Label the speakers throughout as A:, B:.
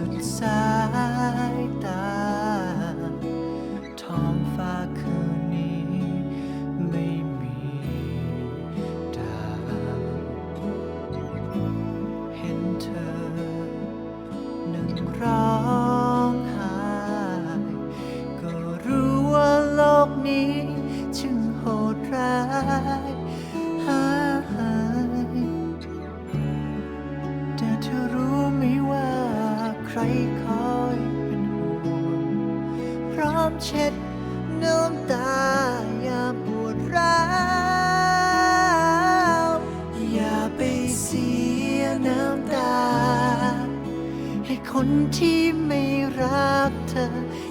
A: สุดสายตา ท้องฟ้าคืนนี้ไม่มีดาวเห็นเธอนั่งร้องไห้ก็รู้ว่าโลกนี้ ครคอยเป็นห่วงพร้อมเช็ดน้ำตายามปวดร้าวอย่าไปเสียน้ำตา ให้คนที่ไม่รักเธอ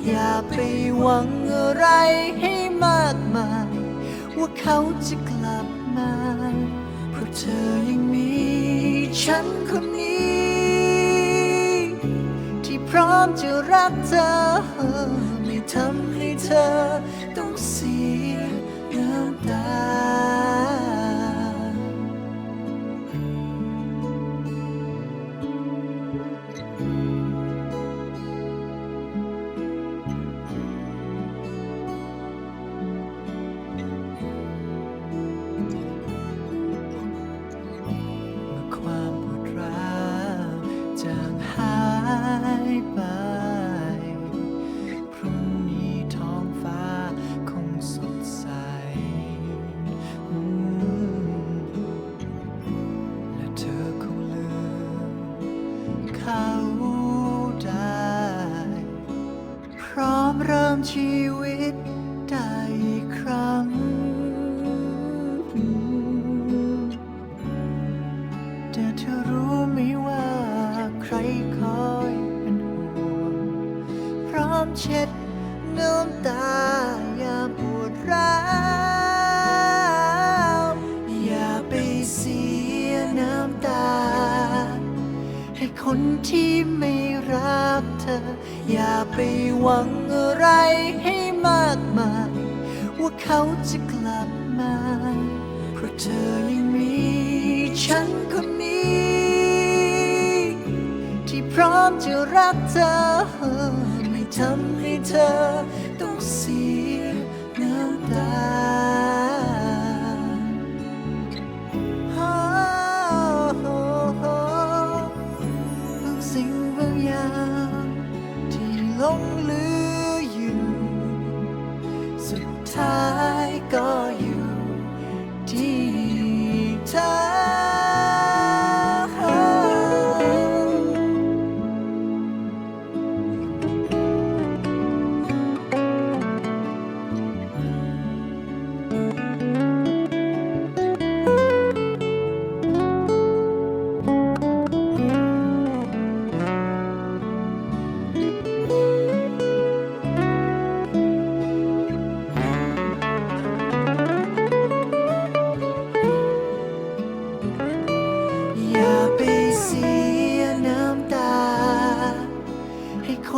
A: อย่าไปหวังอะไรให้มากมาย ว่าเขาจะกลับมา เพราะเธอยังมีฉันคนนี้ มจะรักเธอ ไม่ทำให้เธอต้องเสียน้ำตา เมื่อความปวดร้าวจางหายไป เริ่มชีวิตได้อีกครั้ง แต่เธอรู้ไหมว่าใครคอยเป็นห่วงพร้อมเช็ดน้ำตาย่าปวดร้าวอย่าไปเสียน้ำตา ให้คนที่ไม่รักเธอ อย่าไปหวังอ ให้มากมาย ว่าเขาจะกลับมา เพราะเธอยังมีฉันคนนี้ ที่พร้อมจะรักเธอ ไม่ทำให้เธอต้องเสียน้ำตา ก็อยู่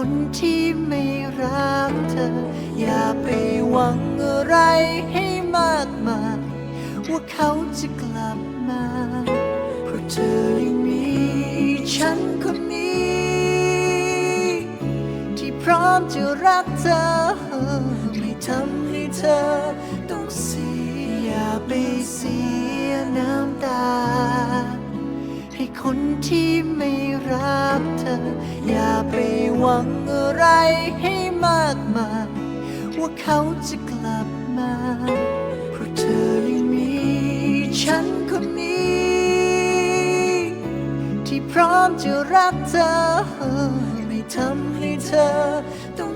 A: คนที่ไม่รักเธอ อย่าไปหวังอะไรให้มากมาย ว่าเขาจะกลับมา เพราะเธอยังมีฉันคนนี้ ที่พร้อมจะรักเธอ ไม่ทำให้เธอต้องเสียอย่าไปเสียน้ำตา ให้คนที่ไม่รักเธอ อย่าไปหวังอะไรให้มากมายว่าเขาจะกลับมา เพราะเธอยังมีฉันคนนี้ ที่พร้อมจะรักเธอ ไม่ทำให้เธอต้อง